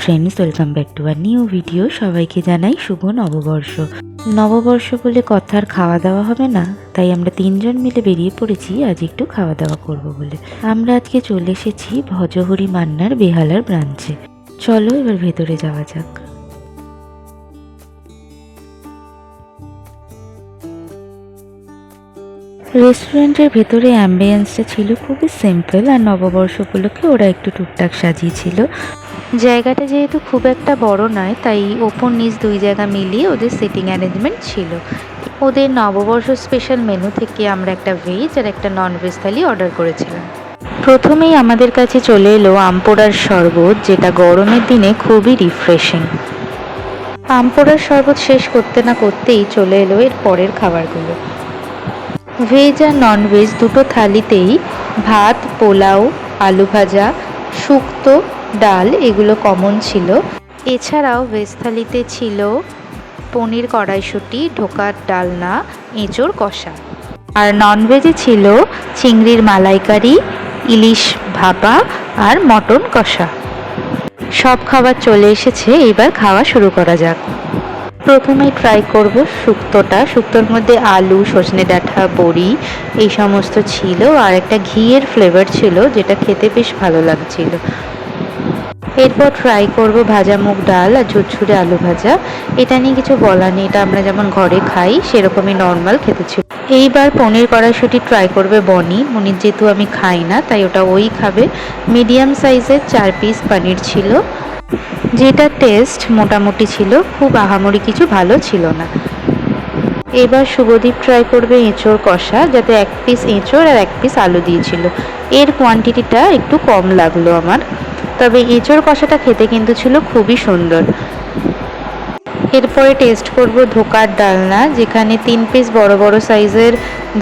Friends welcome back to our new video সবাইকে জানাই শুভ নববর্ষ। নববর্ষ বলে কথার খাওয়া দাওয়া হবে না, তাই আমরা তিনজন মিলে বেরিয়ে পড়েছি, আজ একটু খাওয়া দাওয়া করব বলে। আমরা আজকে চলে এসেছি ভজহরি মান্নার বেহালার ব্রাঞ্চে। চলো এবার ভেতরে যাওয়া যাক। রেস্টুরেন্টের ভেতরে অ্যাম্বিয়েন্সটা ছিল খুবই সিম্পল আর নববর্ষ উপলক্ষে ওরা একটু টুকটাক সাজিয়েছিল। জায়গাটা যেহেতু খুব একটা বড় নয়, তাই ওপর নিচ দুই জায়গা মিলিয়ে ওদের সিটিং অ্যারেঞ্জমেন্ট ছিল। ওদের নববর্ষ স্পেশাল মেনু থেকে আমরা একটা ভেজ আর একটা নন ভেজ থালি অর্ডার করেছিলাম। প্রথমেই আমাদের কাছে চলে এলো আমপোড়ার শরবত, যেটা গরমের দিনে খুবই রিফ্রেশিং আমপোড়ার শরবত শেষ করতে না করতেই চলে এলো এর পরের খাবারগুলো। ভেজ আর নন ভেজ দুটো থালিতেই ভাত, পোলাও, আলু ভাজা, শুক্তো, ডাল এগুলো কমন ছিল। এছাড়াও ভেজ থালিতে ছিল পনির কড়াইশুঁটি, ঢোকার ডালনা, এঁচোড়, কষা। আর নন ভেজে ছিল চিংড়ির মালাইকারি, ইলিশ ভাপা আর মটন কষা। সব খাবার চলে এসেছে, এবার খাওয়া শুরু করা যাক। প্রথমেই ট্রাই করব শুক্তোটা। শুক্তোর মধ্যে আলু, সজনে ডাঁটা, বড়ি, এই সমস্ত ছিল। আর একটা ঘিয়ের ফ্লেভার ছিল, যেটা খেতে বেশ ভালো লাগছিল। এরপর ট্রাই করব ভাজা মুগ ডাল আর ঝুরঝুরে আলু ভাজা। এটা নিয়ে কিছু বলার নেই, এটা আমরা যেমন ঘরে খাই, সেরকমই নর্মাল খেতে ছিল এইবার পনির কড়াইশুটি ট্রাই করবে বনি। মনির যেহেতু আমি খাই না, তাই ওটা ওই খাবে। মিডিয়াম সাইজের চার পিস পনির ছিল। যেটা টেস্ট মোটামুটি ছিল, খুব আহামরি কিছু ভালো ছিল না। এবার শুভদীপ ট্রাই করবে এঁচোড় কষা, যাতে এক পিস এঁচোড় আর এক পিস আলু দিয়েছিল। এর কোয়ান্টিটিটা একটু কম লাগল আমার। তবে এঁচোড় কষাটা খেতে কিন্তু ছিল খুবই সুন্দর। এরপরে টেস্ট করব ধোকার ডালনা, যেখানে তিন পিস বড় বড় সাইজের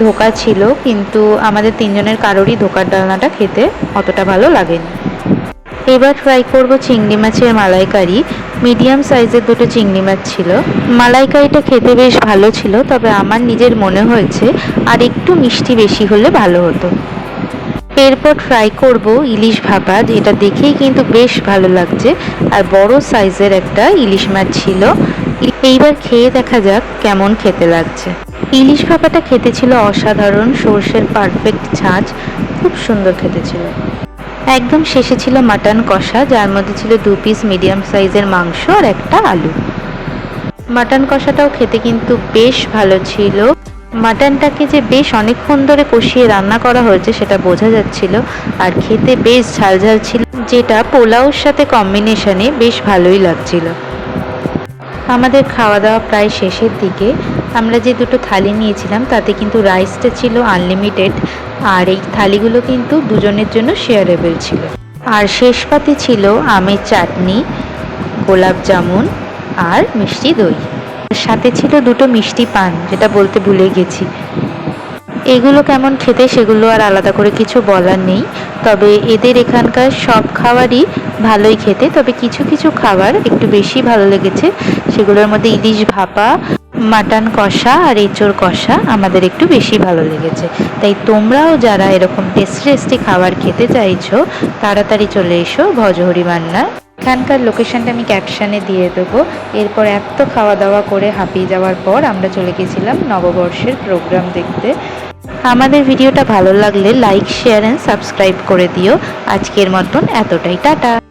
ধোকা ছিল, কিন্তু আমাদের তিনজনের কারোরই ধোকার ডালনাটা খেতে অতটা ভালো লাগেনি। এবার ট্রাই করব চিংড়ি মাছের মালাইকারি মিডিয়াম সাইজের দুটো চিংড়ি মাছ ছিল। মালাইকারিটা খেতে বেশ ভালো ছিল, তবে আমার নিজের মনে হয়েছে আর একটু মিষ্টি বেশি হলে ভালো হতো। এরপর ট্রাই করব ইলিশ ভাপা। যেটা দেখেই কিন্তু বেশ ভালো লাগছে। আর বড় সাইজের একটা ইলিশ মাছ ছিল। এইবার খেয়ে দেখা যাক কেমন খেতে লাগছে। ইলিশ ভাপাটা খেতে ছিল অসাধারণ। সর্ষের পারফেক্ট ছাঁচ। খুব সুন্দর খেতে ছিল। একদম শেষে ছিল মাটন কষা, যার মধ্যে ছিল দু পিস মিডিয়াম সাইজের মাংস আর একটা আলু। মাটন কষাটাও খেতে কিন্তু বেশ ভালো ছিল। মাটনটাকে যে বেশ অনেকক্ষণ ধরে কষিয়ে রান্না করা হয়েছে সেটা বোঝা যাচ্ছিল, আর খেতে বেশ ঝালঝাল ছিল। যেটা পোলাওর সাথে কম্বিনেশনে বেশ ভালোই লাগছিল। আমাদের খাওয়া দাওয়া প্রায় শেষের দিকে। আমরা যে দুটো থালি নিয়েছিলাম, তাতে কিন্তু রাইসটা ছিল আনলিমিটেড আর এই থালিগুলো কিন্তু দুজনের জন্য শেয়ারেবল ছিল। আর শেষ পাতে ছিল আমের চাটনি, গোলাপ জামুন, আর মিষ্টি দই। সাথে ছিল দুটো মিষ্টি পান, যেটা বলতে ভুলে গেছি। এগুলো কেমন খেতে সেগুলো আর আলাদা করে কিছু বলার নেই, তবে এদের এখানকার সব খাবারই ভালোই খেতে, তবে কিছু কিছু খাবার একটু বেশি ভালো লেগেছে। সেগুলোর মধ্যে ইলিশ ভাপা, মাটন কষা আর এঁচোড় কষা আমাদের একটু বেশি ভালো লেগেছে। তাই তোমরাও যারা এরকম টেস্টি টেস্টি খাবার খেতে চাইছো, তাড়াতাড়ি চলে এসো ভজহরি মান্না এখানকার লোকেশানটা আমি ক্যাপশানে দিয়ে দেবো। এরপর এত খাওয়া দাওয়া করে হাঁপিয়ে যাওয়ার পর আমরা চলে গেছিলাম নববর্ষের প্রোগ্রাম দেখতে। আমাদের ভিডিওটা ভালো লাগলে লাইক শেয়ার অ্যান্ড সাবস্ক্রাইব করে দিও। আজকের মতন এতটাই। টাটা!